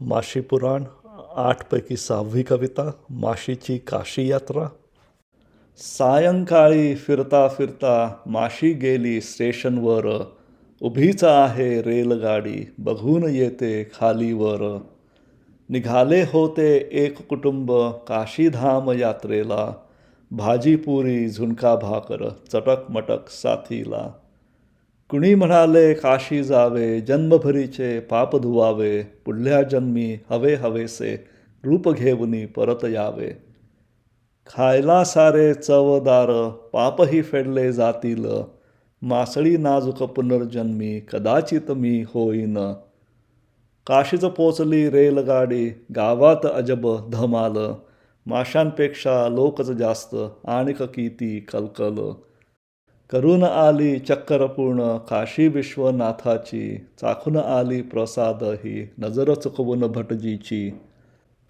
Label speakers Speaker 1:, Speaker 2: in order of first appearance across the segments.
Speaker 1: माशी पुराण आठपैकी सहावी कविता माशीची काशी यात्रा. सायंकाळी फिरता फिरता माशी गेली स्टेशनवर उभीच आहे रेलगाडी बघून येते खालीवर निघाले होते एक कुटुंब काशीधाम यात्रेला. भाजीपुरी झुणका भाकर चटक मटक साथीला. कुणी म्हणाले काशी जावे जन्मभरीचे पाप धुवावे पुढल्या जन्मी हवे हवेसे रूप घेऊनी परत यावे. खायला सारे चवदार पापही फेडले जातील. मासळी नाजूक पुनर्जन्मी कदाचित मी होईन. काशीच पोचली रेलगाडी गावात अजब धमाल. माशांपेक्षा लोकच जास्त आणिक किती कलकल. करून आली चक्करपूर्ण काशी विश्वनाथाची चाखून आली प्रसाद ही नजर चुकवून भटजीची.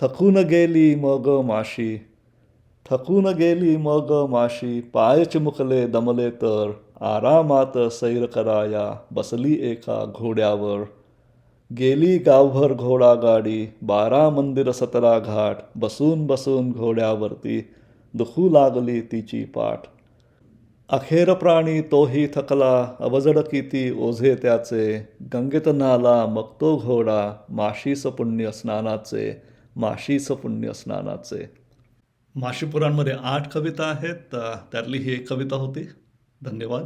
Speaker 1: थकून गेली मग माशी थकून गेली मग माशी पाय चिमुकले दमले तर आरामात सैर कराया बसली एका घोड्यावर. गेली गावभर घोडागाडी बारा मंदिर सतरा घाट बसून बसून घोड्यावरती दुखू लागली तिची पाठ. अखेर प्राणी तोही थकला अवजड किती ओझे त्याचे. गंगेत नाला मग तो घोडा माशीस पुण्य स्नानाचे माशीस पुण्य स्नानाचे. माशी पुराणमध्ये आठ कविता आहेत त्यातली ही एक कविता होती. धन्यवाद.